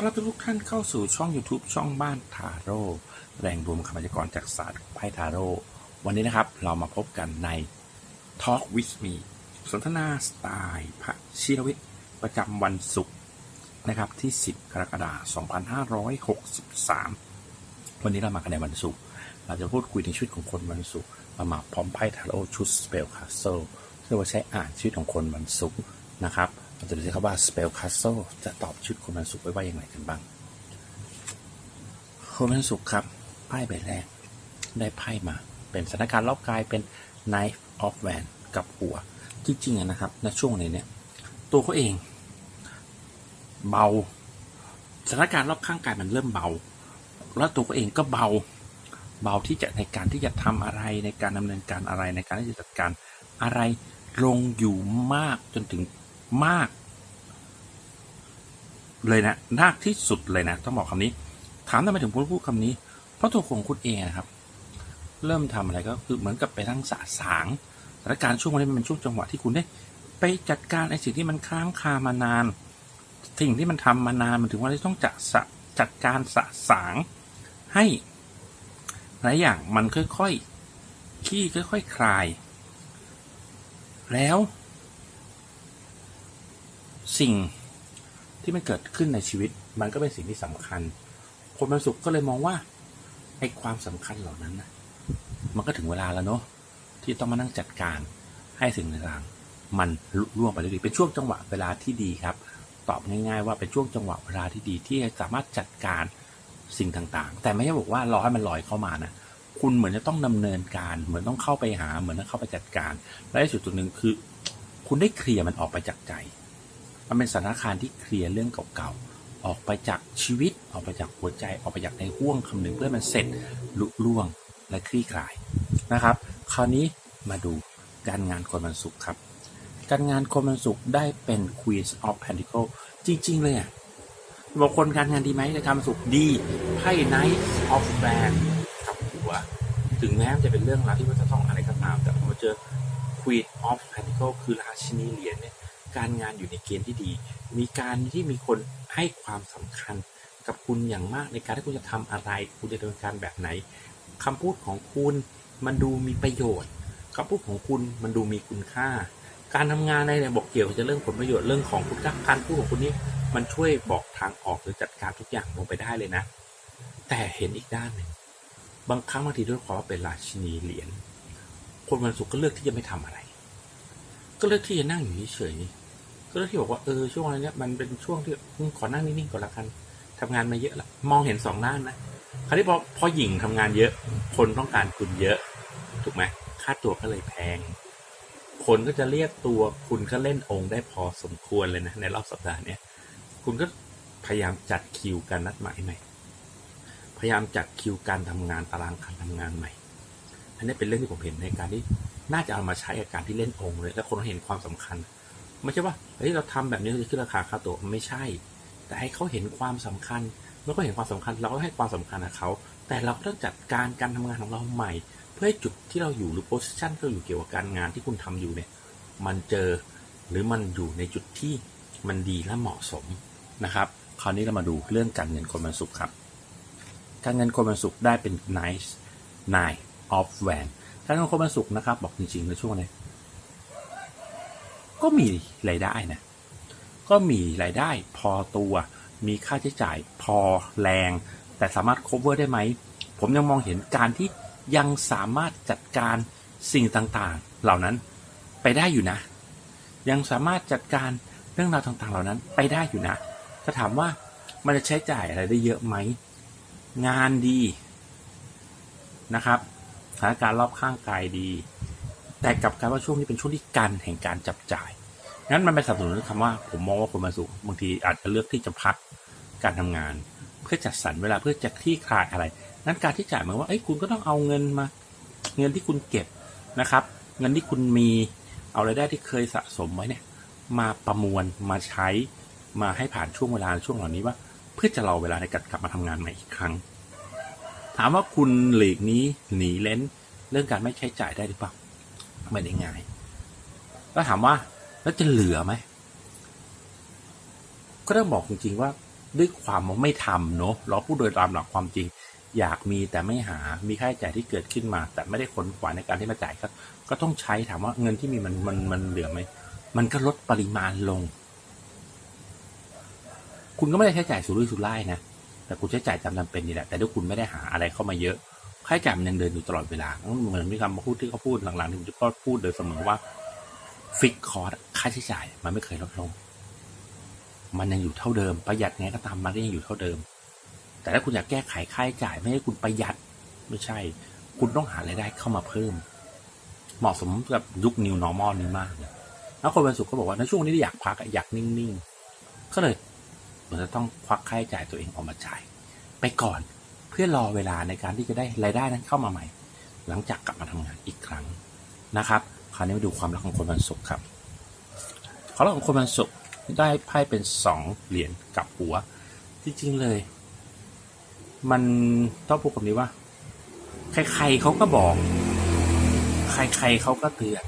อต้อนรับทุกท่านเข้าสู่ช่อง YouTube ช่องบ้านทาโร่แรงรวมคำพยากรจากศาสตร์ไพ่ทาโร่วันนี้นะครับเรามาพบกันใน Talk with me สนทนาสไตล์พระชิรวิทย์ประจำวันศุกร์นะครับที่ 10 กรกฎาคม 2563 วันนี้เรามากันในวันศุกร์เราจะพูดคุยในชีวิตของคนวันศุกร์เรามาพร้อมไพ่ทาโร่ชุด Spell Castle ซึ่งเราใช้อ่านชีวิตของคนวันศุกร์นะครับ เราจะดูสิครับว่า Spell Castle จะตอบชีวิตคนวันศุกร์ไว้ว่าอย่างไรกันบ้าง คนวันศุกร์ครับไพ่ใบแรก ได้ไพ่มา เป็นสถานการณ์รอบกายเป็น Knife of w a n กับหัว จริงๆอะนะครับในช่วงนี้เนี่ย ตัวเขาเอง เบาสถานการณ์รอบข้างกายมันเริ่มเบา แล้วตัวเขาเองก็เบาเบาที่จะในการที่จะทำอะไรในการดำเนินการอะไรในการที่จะจัดการอะไรลงอยู่มากจนถึง มาก เลยนะมากที่สุดเลยนะ ต้องบอกคำนี้ ถามทำไมถึงพูดพูดคำนี้ เพราะตัวของคุณเองอะครับ เริ่มทำอะไรก็คือเหมือนกับไปทั้งสะสางสถานการณ์ช่วงวันนี้มันเป็นช่วงจังหวะที่คุณได้ ไปจัดการไอ้สิ่งที่มันค้างคามานานสิ่งที่มันทำมานานมันถึงว่าที่ต้องจัดสะจัดการสะสางให้หลายอย่างมันค่อยๆขี้ค่อยๆคลาย แล้ว สิ่งที่มันเกิดขึ้นในชีวิต มันก็เป็นสิ่งที่สำคัญ คนบรรสุขก็เลยมองว่าไอ้ความสำคัญเหล่านั้นนะมันก็ถึงเวลาแล้วเนาะที่ต้องมานั่งจัดการให้สิ่งต่างๆมันลุล่วงไปด้วยดีเป็นช่วงจังหวะเวลาที่ดีครับ ตอบง่ายๆ ว่าเป็นช่วงจังหวะเวลาที่ดีที่สามารถจัดการสิ่งต่างๆ แต่ไม่ใช่บอกว่ารอให้มันลอยเข้ามานะคุณเหมือนจะต้องดำเนินการ เหมือนต้องเข้าไปหา เหมือนต้องเข้าไปจัดการ และในสุดตัวหนึ่งคือ คุณได้เคลียร์มันออกไปจากใจ มันเป็นสถานการณ์ที่เคลียร์เรื่องเก่าๆ ออกไปจากชีวิต ออกไปจากหัวใจ ออกไปจากในห่วงคำหนึ่งเพื่อให้มันเสร็จลุล่วงและคลี่คลายนะครับ คราวนี้มาดูการงานคนมันสุขครับ การงานคนมันสุขได้เป็น Queen of Pentacle จริง ๆ เลยอะบอกคนการงานดีไหมในการมันสุขดีไพ่ Knight of w a n กับหัว ถึงแม้จะเป็นเรื่องราวที่ว่าจะต้องอะไรก็ตาม แต่พอมาเจอ Queen of Pentacle คือราชินีเหรียญเนี่ย การงานอยู่ในเกณฑ์ที่ดี มีการที่มีคนให้ความสำคัญกับคุณอย่างมากในการที่คุณจะทำอะไร คุณจะดำเนินการแบบไหนคำพูดของคุณมันดูมีประโยชน์คำพูดของคุณมันดูมีคุณค่า การทำงานในเนี่ยบอกเกี่ยวกับเรื่องผลประโยชน์เรื่องของคุณค่าการพูดของคุณนี่มันช่วยบอกทางออกหรือจัดการทุกอย่างลงไปได้เลยนะ แต่เห็นอีกด้านหนึ่งบางครั้งบางทีด้วยความว่าเป็นราชินีเหรียญคนวันศุกร์ก็เลือกที่จะไม่ทำอะไร ก็เลือกที่จะนั่งอยู่เฉยๆ ก็เลือกที่บอกว่าเออช่วงนี้มันเป็นช่วงที่ขอนั่งนิ่งๆก่อนละกันทำงานมาเยอะละมองเห็นสองด้านนะคราวนี้พอพอหญิงทำงานเยอะ คนต้องการคุณเยอะ ถูกไหมค่าตัวก็เลยแพง คนก็จะเรียกตัวคุณก็เล่นองค์ได้พอสมควรเลยนะในรอบสัปดาห์เนี้ยคุณก็พยายามจัดคิวการนัดหมายใหม่ พยายามจัดคิวการทำงานตารางการทำงานใหม่ อันนี้เป็นเรื่องที่ผมเห็นในการที่น่าจะเอามาใช้กับการที่เล่นองค์เลย แล้วคนเห็นความสำคัญ ไม่ใช่ว่าเฮ้ยเราทำแบบนี้เราจะขึ้นราคาค่าตัวไม่ใช่ แต่ให้เขาเห็นความสำคัญเมื่อเขาเห็นความสำคัญเราก็ให้ความสำคัญกับเขา แต่เราก็ต้องจัดการการทำงานของเราใหม่ เพื่อให้จุดที่เราอยู่หรือโพสชันที่เราอยู่เกี่ยวกับการงานที่คุณทำอยู่เนี่ยมันเจอหรือมันอยู่ในจุดที่มันดีและเหมาะสมนะครับ คราวนี้เรามาดูเรื่องการเงินคนมันสุขครับการเงินคนมันสุขได้เป็น nice nine of w a n การเงินคนมันสุขนะครับบอกจริงๆในช่วงนี้ ก็มีรายได้นะ ก็มีรายได้พอตัว มีค่าใช้จ่ายพอแรง แต่สามารถ cover ได้ไหม ผมยังมองเห็นการที่ยังสามารถจัดการสิ่งต่างๆ เหล่านั้นไปได้อยู่นะ ยังสามารถจัดการเรื่องราวต่างๆ เหล่านั้นไปได้อยู่นะ ถ้าถามว่ามันจะใช้จ่ายอะไรได้เยอะไหม งานดีนะครับสถานการณ์รอบข้างกายดี แต่กลับกลายว่าช่วงนี้เป็นช่วงที่การแห่งการจับจ่าย งั้นมันเป็นสนับสนุนคำว่าผมมองว่าคนมาสุขบางทีอาจจะเลือกที่จะพักการทำงาน เพื่อจัดสรรเวลาเพื่อจะคลี่คลายอะไร นั้นการที่จ่ายหมายว่าเอ้ยคุณก็ต้องเอาเงินมา เงินที่คุณเก็บนะครับ เงินที่คุณมีเอารายได้ที่เคยสะสมไว้เนี่ย มาประมวลมาใช้มาให้ผ่านช่วงเวลาช่วงเหล่านี้ว่า เพื่อจะรอเวลาในการกลับมาทำงานใหม่อีกครั้ง ถามว่าคุณหลีกนี้หนีเล้น เรื่องการไม่ใช้จ่ายได้หรือเปล่า ไม่ได้ง่าย แล้วถามว่าแล้วจะเหลือไหม ก็ต้องบอกจริงๆว่าด้วยความไม่ทำเนอะเราพูดโดยตามหลักความจริง อยากมีแต่ไม่หามีค่าใช้จ่ายที่เกิดขึ้นมา แต่ไม่ได้ขนขวายในการที่มาจ่ายก็ก็ต้องใช้ถามว่าเงินที่มีมันมันมันเหลือไหมมันก็ลดปริมาณลง คุณก็ไม่ได้ใช้จ่ายสุรุ่ยสุร่ายนะแต่คุณใช้จ่ายจำจำเป็นนี่แหละแต่ถ้าคุณไม่ได้หาอะไรเข้ามาเยอะ ค่าใช้จ่ายมันยังเดินอยู่ตลอดเวลาเหมือนมีคำพูดที่เขาพูดหลังๆที่ผมจะพูดโดยเสมอว่าฟิกคอร์สค่าใช้จ่าย มันไม่เคยลดลง มันยังอยู่เท่าเดิม ประหยัดไงก็ตามมันก็ยังอยู่เท่าเดิม แต่ถ้าคุณอยากแก้ไขค่าใช้จ่าย ไม่ให้คุณประหยัดไม่ใช่ คุณต้องหารายได้เข้ามาเพิ่ม เหมาะสมกับยุค new normal นี้มากเลยแล้วคนวันศุกร์ก็บอกว่าในช่วงนี้อยากพักอยากนิ่งๆก็เลยมันจะต้องควักค่าใช้จ่ายตัวเองออกมาจ่าย ไปก่อน เพื่อรอเวลาในการที่จะได้รายได้นั้นเข้ามาใหม่ หลังจากกลับมาทำงานอีกครั้งนะครับคราวนี้มาดูความรักของคนวันศุกร์ครับความรักของคนวันศุกร์ได้ไพ่เป็นสองเหรียญกับหัวจริงๆเลย มันต้องพูดคำนี้ว่า ใครๆเขาก็บอก ใครๆเขาก็เตือน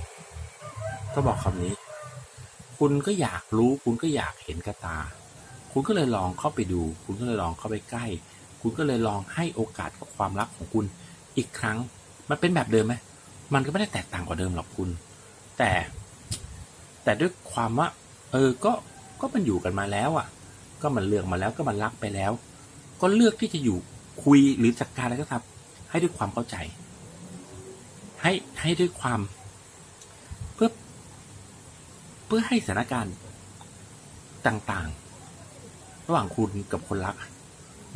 ก็บอกคำนี้ คุณก็อยากรู้ คุณก็อยากเห็นกระตา คุณก็เลยลองเข้าไปดู คุณก็เลยลองเข้าไปใกล้ คุณก็เลยลองให้โอกาสกับความรักของคุณอีกครั้ง มันเป็นแบบเดิมไหมมันก็ไม่ได้แตกต่างกว่าเดิมหรอกคุณ แต่ แต่ด้วยความว่า เออ ก็ ก็มันอยู่กันมาแล้วอะ ก็มันเลือกมาแล้วก็มันรักไปแล้ว ก็เลือกที่จะอยู่คุยหรือจัดการอะไรก็ทำให้ด้วยความเข้าใจ ให้ให้ด้วยความ เพื่อ เพื่อให้สถานการณ์ต่าง ๆ ระหว่างคุณกับคนรัก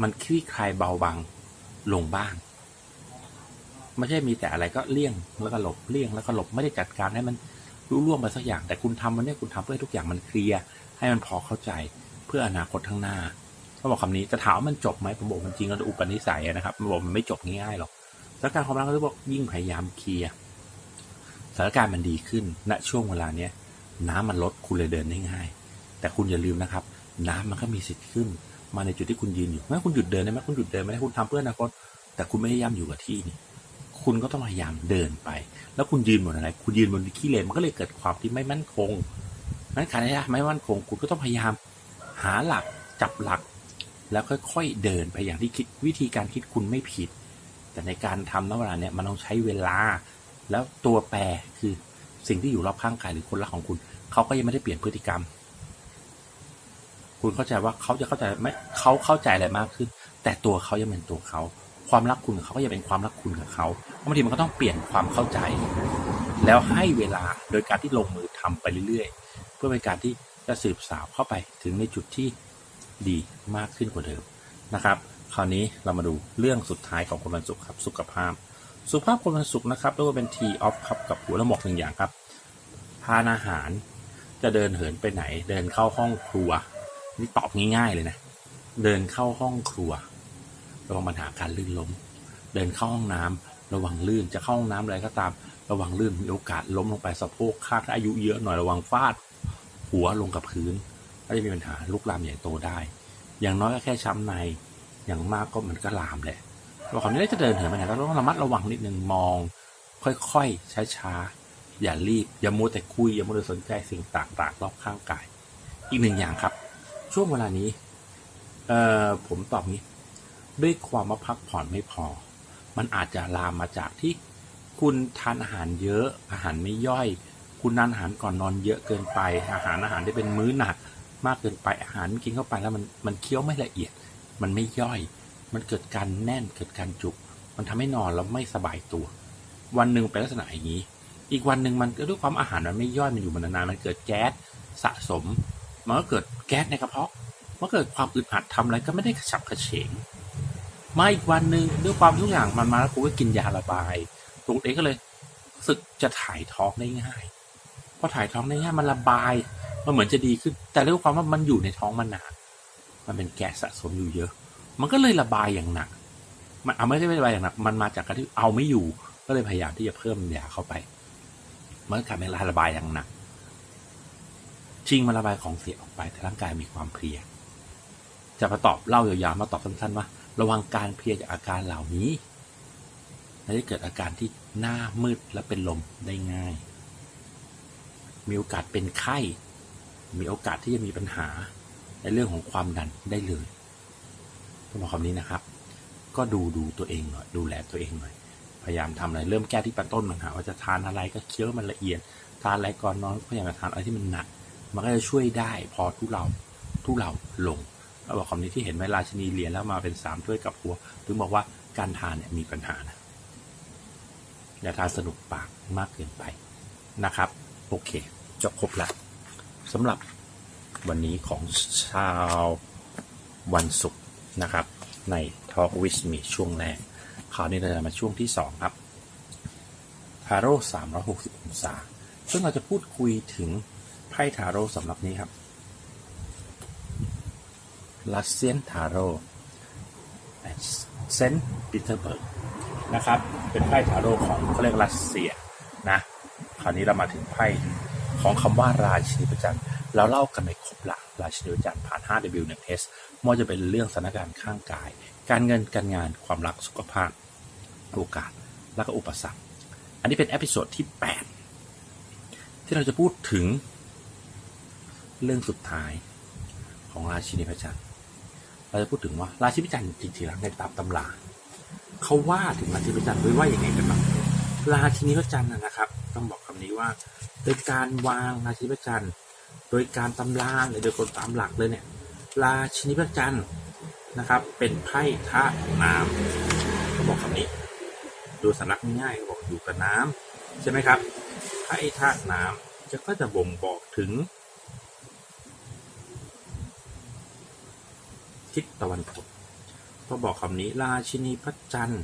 มันคลี่คลายเบาบางลงบ้าง ไม่ใช่มีแต่อะไรก็เลี่ยงแล้วก็หลบเลี่ยงแล้วก็หลบไม่ได้จัดการให้มันรู้ร่วงไปสักอย่าง แต่คุณทำมันเนี่ยคุณทำเพื่อทุกอย่างมันเคลียร์ให้มันพอเข้าใจเพื่ออนาคตข้างหน้าเขาบอกคำนี้จะถามว่ามันจบไหมผมบอกมันจริงแล้วอุปนิสัยนะครับมันบอกมันไม่จบง่ายๆหรอกสถานการณ์ความรักก็บอกยิ่งพยายามเคลียร์สถานการณ์มันดีขึ้นณช่วงเวลาเนี้ยน้ำมันลดคุณเลยเดินได้ง่าย แต่คุณอย่าลืมนะครับ น้ำมันก็มีสิทธิ์ขึ้น มาในจุดที่คุณยืนอยู่แม้คุณหยุดเดินได้ไหมคุณหยุดเดินไม่ได้คุณทำเพื่ออนาคตแต่คุณไม่ได้ย่ำอยู่กับที่นี่คุณก็ต้องพยายามเดินไป แล้วคุณยืนบนอะไร คุณยืนบนขี้เลนมันก็เลยเกิดความที่ไม่มั่นคงนั้นการที่ไม่มั่นคง คุณก็ต้องพยายามหาหลักจับหลัก แล้วค่อยๆเดินไปอย่างที่คิดวิธีการคิดคุณไม่ผิด แต่ในการทำณเวลาเนี่ยมันต้องใช้เวลา แล้วตัวแปรคือสิ่งที่อยู่รอบข้างกายหรือคนรักของคุณ เขาก็ยังไม่ได้เปลี่ยนพฤติกรรม คุณเข้าใจว่าเขาจะเข้าใจไหมเขาเข้าใจอะไรมากขึ้น แต่ตัวเขายังเป็นตัวเขา ความรักคุณกับเขาก็ยังเป็นความรักคุณกับเขาบางทีมันก็ต้องเปลี่ยนความเข้าใจ แล้วให้เวลาโดยการที่ลงมือทำไปเรื่อยๆ เพื่อเป็นการที่จะสืบสาวเข้าไปถึงในจุดที่ดีมากขึ้นกว่าเดิมนะครับ คราวนี้เรามาดูเรื่องสุดท้ายของคนวันศุกร์ครับสุขภาพ สุขภาพคนวันศุกร์นะครับเรียกว่าเป็น T of ครับกับหัวละหมอกหนึ่งอย่างครับทานอาหารจะเดินเหินไปไหน เดินเข้าห้องครัว นี่ตอบง่ายๆเลยนะ เดินเข้าห้องครัว ระวังปัญหาการลื่นล้ม เดินเข้าห้องน้ำระวังลื่นจะเข้าห้องน้ำอะไรก็ตาม ระวังลื่นมีโอกาสล้มลงไปสะโพกข้างถ้าอายุเยอะหน่อยระวังฟาด หัวลงกับพื้นก็จะมีปัญหาลุกลามใหญ่โตได้ อย่างน้อยก็แค่ช้ำใน อย่างมากก็มันก็ลามแหละเราคราวนี้จะเดินเหินไปไหนก็ต้องระมัดระวังนิดนึงมอง ค่อยๆช้าๆอย่ารีบอย่ามัวแต่คุยอย่ามัวแต่สนใจสิ่งต่างๆรอบข้างกาย อีกหนึ่งอย่างครับ ช่วงเวลานี้ เอ่อผมตอบงี้ ด้วยความว่าพักผ่อนไม่พอ มันอาจจะลามมาจากที่คุณทานอาหารเยอะอาหารไม่ย่อย คุณทานอาหารก่อนนอนเยอะเกินไป อาหารอาหารได้เป็นมื้อหนัก มากเกินไปอาหารกินเข้าไปแล้วมันมันเคี้ยวไม่ละเอียด มันไม่ย่อย มันเกิดการแน่นเกิดการจุก มันทำให้นอนแล้วไม่สบายตัว วันหนึ่งเป็นลักษณะอย่างนี้ อีกวันหนึ่งมันด้วยความอาหารมันไม่ย่อยมันอยู่มานานๆมันเกิดแก๊สสะสม มันก็เกิดแก๊สในกระเพาะมันเกิดความอึดอัดทำอะไรก็ไม่ได้กระฉับกระเฉงมาอีกวันหนึ่งด้วยความทุกอย่างมันมาแล้วกูก็กินยาระบายตัวเองก็เลยสึกจะถ่ายท้องได้ง่ายพอถ่ายท้องได้ง่ายมันระบาย มันเหมือนจะดีขึ้น แต่ด้วยความว่ามันอยู่ในท้องมานานมันเป็นแก๊สสะสมอยู่เยอะ มันก็เลยระบายอย่างหนัก มันเอาไม่ได้ระบายอย่างหนัก มันมาจากการที่เอาไม่อยู่ ก็เลยพยายามที่จะเพิ่มยาเข้าไป มันกลายเป็นระบายอย่างหนัก จริงมันระบายของเสียออกไปแต่ร่างกายมีความเพลีย จะมาตอบเล่ายาวๆมาตอบสั้นๆว่าระวังการเพลียจากอาการเหล่านี้และจะเกิดอาการที่หน้ามืดและเป็นลมได้ง่าย มีโอกาสเป็นไข้ มีโอกาสที่จะมีปัญหาในเรื่องของความดันได้เลยต้องบอกคำนี้นะครับ ก็ดูดูตัวเองหน่อยดูแลตัวเองหน่อย พยายามทำอะไรเริ่มแก้ที่ปันต้นปัญหาว่าจะทานอะไรก็เคี้ยวมันละเอียด ทานอะไรก่อนนอนก็พยายามจะทานอะไรที่มันหนัก มันก็จะช่วยได้พอทุเราทุเราลงแล้วบอกคำนี้ที่เห็นไหมราชนีเหรียญแล้วมาเป็นสามถ้วยกับหัว ถึงบอกว่าการทานเนี่ยมีปัญหานะอย่าทานสนุกปากมากเกินไปนะครับ โอเคจบครบแล้วสำหรับวันนี้ของชาววันศุกร์นะครับ ใน Talk with me ช่วงแรกคราวนี้เราจะมาช่วงที่สองครับทาโร่360 องศา ซึ่งเราจะพูดคุยถึง พ่ทาโร่สำหรับนี้ครับรัสเซียนทาโร่เซนต์ปีเตอร์เบิร์กนะครับ เป็นไพ่ทาโร่ของเขาเรียกรัสเซียนะ คราวนี้เรามาถึงไพ่ของคำว่าราชินีประจันทร์เราเล่ากันไปครบละราชินีประจันทร์ผ่าน 5W1S ไม่ว่าจะเป็นเรื่องสถานการณ์ข้างกาย การเงินการงานความรักสุขภาพโอกาสและก็อุปสรรค อันนี้เป็นเอพิโซดที่ 8 ที่เราจะพูดถึง เรื่องสุดท้ายของราชินีพระจันทร์เราจะพูดถึงว่าราชินีพระจันทร์จริงๆแล้วในตามตำราเขาว่าถึงราชินีพระจันทร์ไว้ว่าอย่างไงกันบ้างราชินีพระจันทร์นะครับ ต้องบอกคำนี้ว่า โดยการวางราชินีพระจันทร์โดยการตำราหรือโดยคนตามหลักเลยเนี่ยราชินีพระจันทร์นะครับ เป็นไพ่ธาตุน้ำเขาบอกคำนี้ดูสำนักง่ายๆบอกอยู่กับน้ำใช่ไหมครับไพ่ธาตุน้ำจะก็จะบ่งบอกถึง ทิศตะวันตกก็บอกคำนี้ราชินีพระจันทร์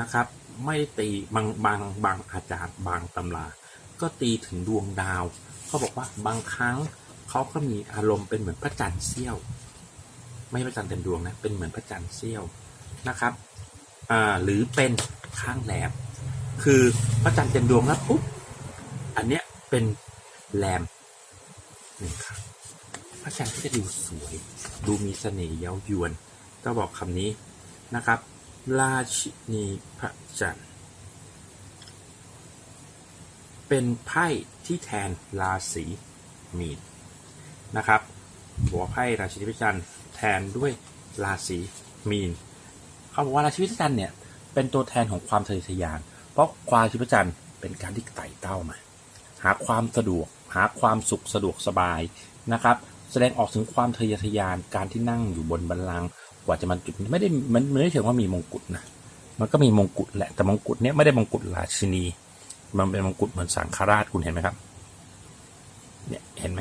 นะครับ ไม่ตีบางบางบางอาจารย์บางตำรา ก็ตีถึงดวงดาวเขาบอกว่าบางครั้งเขาก็มีอารมณ์เป็นเหมือนพระจันทร์เสี้ยว ไม่พระจันทร์เต็มดวงนะเป็นเหมือนพระจันทร์เสี้ยวนะครับหรือเป็นข้างแหลมคือพระจันทร์เต็มดวงแล้วปุ๊บอันเนี้ยเป็นแรมหนึ่งครับ พระจันทร์ก็จะดูสวย ดูมีเสน่ห์เย้ายวน ก็บอกคำนี้นะครับ ราชินีพระจันทร์ เป็นไพ่ที่แทนราศีมีนนะครับ หัวไพ่ราชินีพระจันทร์แทนด้วยราศีมีนเขาบอกว่าราชินีพระจันทร์เนี่ยเป็นตัวแทนของความทะเยอทะยาน เพราะความชินีพระจันทร์เป็นการที่ไต่เต้ามา หาความสะดวก หาความสุขสะดวกสบายนะครับ แสดงออกถึงความทะเยอทะยานการที่นั่งอยู่บนบัลลังกว่าจะมันจุดไม่ได้มันไม่ได้ถึงว่ามีมงกุฎนะมันก็มีมงกุฎแหละแต่มงกุฎเนี้ยไม่ได้มงกุฎราชินี มันเป็นมงกุฎเหมือนสังฆราชคุณเห็นไหมครับเนี่ยเห็นไหม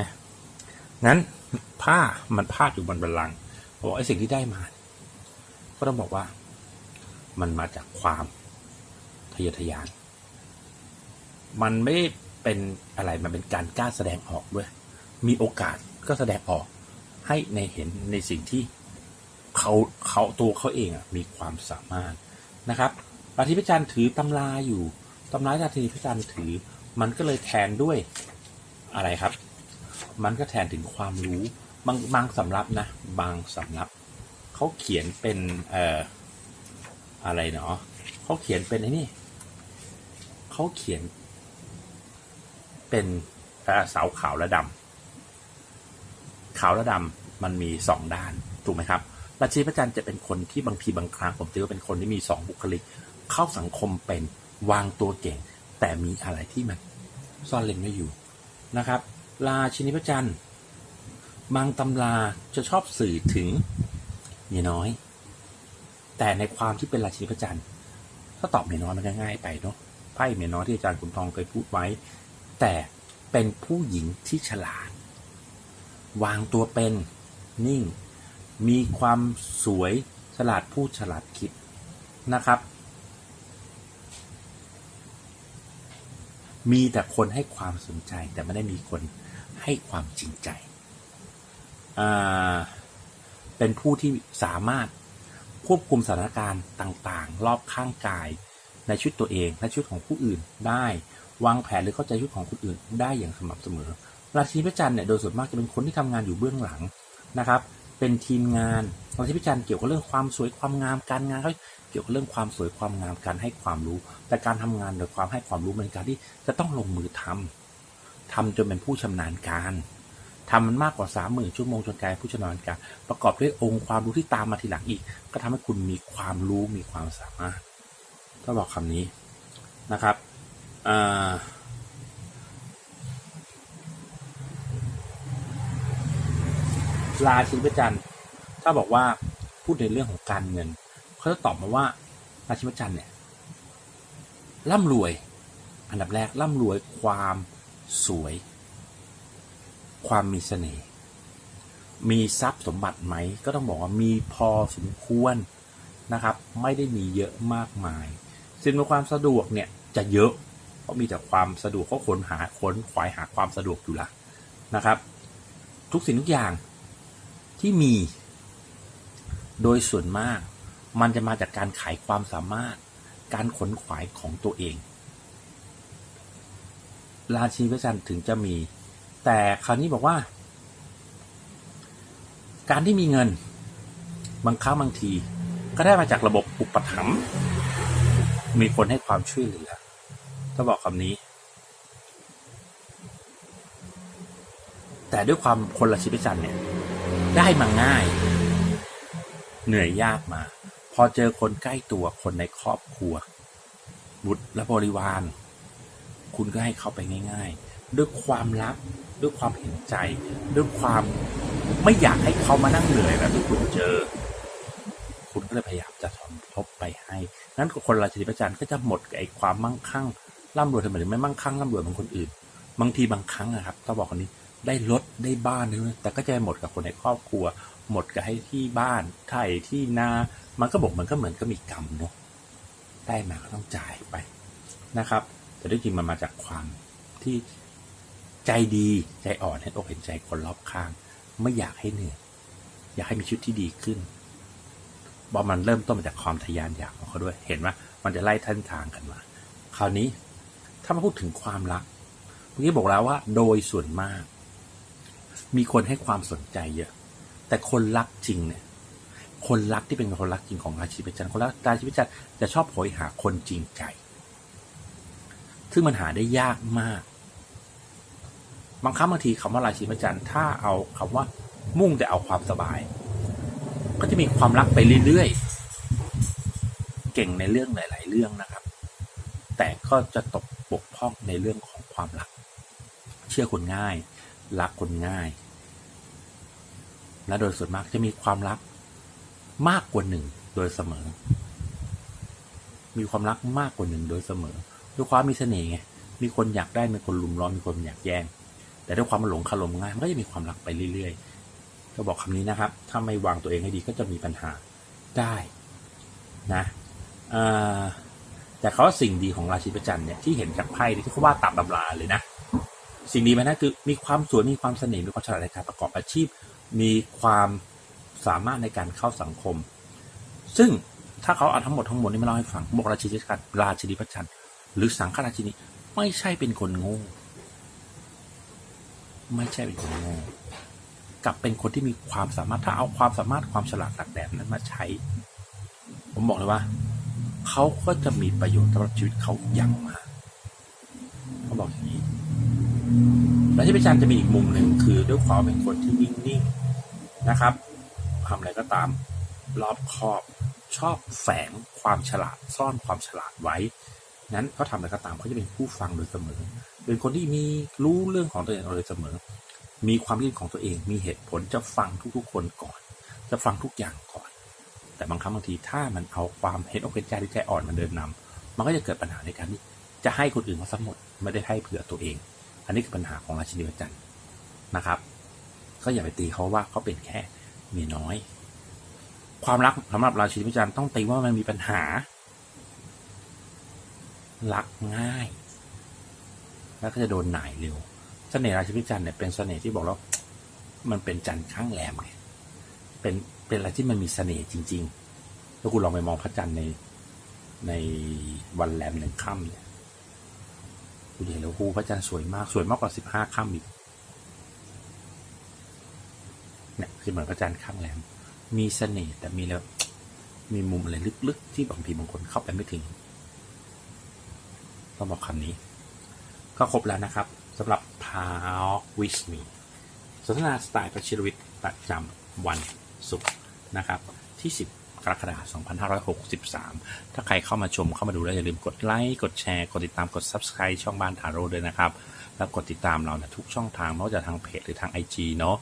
งั้นผ้ามันพาดอยู่บนบัลลังบอกไอ้สิ่งที่ได้มา ก็ต้องบอกว่า มันมาจากความทะเยอทะยาน มันไม่ได้เป็นอะไรมันเป็นการกล้าแสดงออกด้วย มีโอกาส ก็แสดงออกให้ในเห็นในสิ่งที่เขาเขาตัวเขาเองอะมีความสามารถนะครับราธิพระจันทร์ถือตำราอยู่ตำราราธิพระจันทร์ถือ มันก็เลยแทนด้วยอะไรครับ มันก็แทนถึงความรู้บางบางสำรับนะบางสำรับเขาเขียนเป็นเอ่ออะไรเนาะเขาเขียนเป็นไอ้นี่เขาเขียนเป็นเสาขาวและดำ ขาวและดำมันมีสองด้านถูกไหมครับราชินีพระจันทร์จะเป็นคนที่บางทีบางครั้งผมถือว่าเป็นคนที่มีสองบุคลิก เข้าสังคมเป็นวางตัวเก่ง แต่มีอะไรที่มันซ่อนเล็งไม่อยู่นะครับ ราชินีพระจันทร์บางตำราจะชอบสื่อถึงเมียน้อย แต่ในความที่เป็นราชินีพระจันทร์ถ้าตอบเมียน้อยมันก็ง่ายไปเนาะไพ่เมียน้อยที่อาจารย์ขุนทองเคยพูดไว้ แต่เป็นผู้หญิงที่ฉลาด วางตัวเป็นนิ่ง มีความสวยฉลาดพูดฉลาดคิดนะครับ มีแต่คนให้ความสนใจแต่ไม่ได้มีคนให้ความจริงใจอ่าเป็นผู้ที่สามารถควบคุมสถานการณ์ต่างๆ รอบข้างกายในชีวิตตัวเองและชีวิตของผู้อื่นได้ วางแผนหรือเข้าใจชีวิตของคนอื่นได้อย่างสม่ำเสมอ ราศีพระจันทร์เนี่ยโดยส่วนมากจะเป็นคนที่ทำงานอยู่เบื้องหลังนะครับ เป็นทีมงานราศีพระจันทร์เกี่ยวกับเรื่องความสวยความงามการงานเขาเกี่ยวกับเรื่องความสวยความงามการให้ความรู้ แต่การทำงานโดยความให้ความรู้เป็นการที่จะต้องลงมือทำทำจนเป็นผู้ชำนาญการทำมันมากกว่าสามหมื่นชั่วโมงจนกลายเป็นผู้ชำนาญการประกอบด้วยองค์ความรู้ที่ตามมาทีหลังอีก ก็ทำให้คุณมีความรู้มีความสามารถต้องบอกคำนี้นะครับอ่า ราชินีพระจันทร์ถ้าบอกว่าพูดในเรื่องของการเงินเขาจะตอบมาว่าราชินีพระจันทร์เนี่ยร่ำรวย อันดับแรกร่ำรวยความสวย ความมีเสน่ห์มีทรัพย์สมบัติไหม ก็ต้องบอกว่ามีพอสมควรนะครับ ไม่ได้มีเยอะมากมายสิ่งอำนวยความสะดวกเนี่ยจะเยอะเพราะมีแต่ความสะดวกเขาค้นหาค้นขวายหาความสะดวกอยู่ละนะครับ ทุกสิ่งทุกอย่าง ที่มี โดยส่วนมาก มันจะมาจากการขายความสามารถ การขนขวายของตัวเอง ราชีพจันทร์ถึงจะมี แต่คราวนี้บอกว่า การที่มีเงิน บางครั้งบางที ก็ได้มาจากระบบอุปถัมภ์มีคนให้ความช่วยเหลือ ถ้าบอกคำนี้ แต่ด้วยความคนละชีวิตจันทร์เนี่ย ได้มาง่าย เหนื่อยยากมา พอเจอคนใกล้ตัวคนในครอบครัว บุตรและบริวาร คุณก็ให้เขาไปง่าย ๆ ด้วยความรักด้วยความเห็นใจ ด้วยความไม่อยากให้เขามานั่งเหนื่อยแบบที่คุณเจอ คุณก็เลยพยายามจะสมทบไปให้ นั้นคนราชินีประจันทร์ก็จะหมดไอ้ความมั่งคั่งร่ำรวยทำไมถึงไม่มั่งคั่งร่ำรวยเหมือนคนอื่น บางทีบางครั้งนะครับต้องบอกคนนี้ ได้รถได้บ้านด้วยแต่ก็จะหมดกับคนในครอบครัว หมดกับให้ที่บ้านไถ่ที่นา มันก็บอกมันก็เหมือนก็มีกรรมเนาะได้มาก็ต้องจ่ายไปนะครับ แต่ด้วยจริงมันมาจากความที่ใจดีใจอ่อนเห็นอกเห็นใจคนรอบข้าง ไม่อยากให้เหนื่อยอยากให้มีชีวิตที่ดีขึ้นบอกมันเริ่มต้นมาจากความทะยานอยากของเขาด้วย เห็นว่ามันจะไล่ท่านทางกันมา คราวนี้ถ้ามาพูดถึงความรักเมื่อกี้บอกแล้วว่าโดยส่วนมาก มีคนให้ความสนใจเยอะ แต่คนรักจริงเนี่ย คนรักที่เป็นคนรักจริงของราชีพิจันทร์คนรักราชีพิจันทร์จะชอบโหยหาคนจริงใจ ซึ่งมันหาได้ยากมาก บางครั้งบางทีคำว่าราชีพิจันทร์ถ้าเอาคำว่ามุ่งแต่เอาความสบาย ก็จะมีความรักไปเรื่อยๆ เก่งในเรื่องหลาย ๆ เรื่องนะครับ แต่ก็จะตกบกพร่องในเรื่องของความรัก เชื่อคนง่าย รักคนง่าย และโดยส่วนมากจะมีความรักมากกว่าหนึ่งโดยเสมอ มีความรักมากกว่าหนึ่งโดยเสมอด้วยความมีเสน่ห์ไงมีคนอยากได้มีคนลุมล้อมมีคนอยากแย่ง แต่ด้วยความหลงคารมง่ายมันก็จะมีความรักไปเรื่อยๆก็บอกคำนี้นะครับ ถ้าไม่วางตัวเองให้ดีก็จะมีปัญหาได้นะแต่เขาสิ่งดีของราศีประจันเนี่ยที่เห็นจากไพ่ที่เขาว่าตามตำราเลยนะ สิ่งดีมันนะคือมีความสวยมีความเสน่ห์มีความฉลาดในการประกอบอาชีพ มีความสามารถในการเข้าสังคม ซึ่งถ้าเขาเอาทั้งหมดทั้งมวลนี้มาเล่าให้ฟังบอกราชินีประจันทร์ราชินีประจันทร์หรือสังฆราชินีไม่ใช่เป็นคนโง่ไม่ใช่เป็นคนโง่กลับเป็นคนที่มีความสามารถถ้าเอาความสามารถความฉลาดหลักแดนนั้นมาใช้ ผมบอกเลยว่า เขาก็จะมีประโยชน์สำหรับชีวิตเขาอย่างมากเขาบอกอย่างนี้ และที่พิจารณ์จะมีอีกมุมหนึ่งคือด้วยความเป็นคนที่นิ่งๆนะครับทำอะไรก็ตามรอบคอบชอบแฝงความฉลาดซ่อนความฉลาดไว้ นั้นเขาทำอะไรก็ตามเขาจะเป็นผู้ฟังโดยเสมอ เป็นคนที่มีรู้เรื่องของตัวเองโดยเสมอ มีความคิดของตัวเอง มีเหตุผลจะฟังทุกๆ คนก่อน จะฟังทุกอย่างก่อน แต่บางครั้งบางทีถ้ามันเอาความเห็นอกเห็นใจหรือใจอ่อนมันเดินนำมันก็จะเกิดปัญหาในการที่จะให้คนอื่นเขาทั้งหมดไม่ได้ให้เผื่อตัวเอง อันนี้คือปัญหาของราชินีพระจันทร์นะครับ ก็อย่าไปตีเขาว่าเขาเป็นแค่เมียน้อย ความรักสำหรับราชินีพระจันทร์ต้องตีว่ามันมีปัญหา รักง่าย แล้วก็จะโดนหน่ายเร็วเสน่ห์ราชินีพระจันทร์เนี่ยเป็นเสน่ห์ที่บอกแล้วมันเป็นจันทร์ข้างแรมไงเป็นเป็นอะไรที่มันมีเสน่ห์จริง ๆ ถ้าคุณลองไปมองพระจันทร์ในในวันแรมหนึ่งค่ำเนี่ย คุณเห็นแล้วโอ้พระจันทร์สวยมากสวยมากกว่าสิบห้าค่ำอีกเนี่ยคือเหมือนพระจันทร์ข้างแรมมีเสน่ห์แต่มีแล้ว มีมุมอะไรลึกๆ ที่บางทีบางคนเข้าไปไม่ถึงต้องบอกคำนี้ ก็ครบแล้วนะครับสำหรับ Talk with me สนทนาสไตล์ประชิรวิทย์ประจำวันศุกร์นะครับ ที่ 10 กรกฎาคม 2563 ถ้าใครเข้ามาชมเข้ามาดูแล้วอย่าลืมกดไลค์ กดแชร์ กดติดตาม กด Subscribe ช่องบ้านทาโร่ด้วยนะครับ แล้วกดติดตามเรานะทุกช่องทางไม่ว่าจะทางเพจหรือทาง IG เนาะ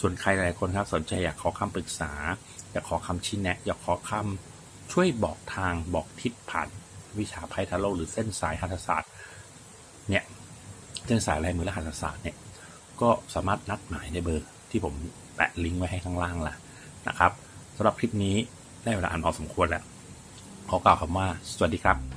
ส่วนใครหลายคนครับสนใจอยากขอคำปรึกษา อยากขอคำชี้แนะ อยากขอคำช่วยบอกทางบอกทิศผ่านวิชาไพ่ทาโร่หรือเส้นสายหัตถศาสตร์เนี่ยเส้นสายลายมือและหัตถศาสตร์เนี่ยก็สามารถนัดหมายในเบอร์ที่ผมแปะลิงก์ไว้ให้ข้างล่างละนะครับสำหรับคลิปนี้ ได้เวลาอ่านพอสมควรแล้ว ขอกล่าวคำว่า สวัสดีครับ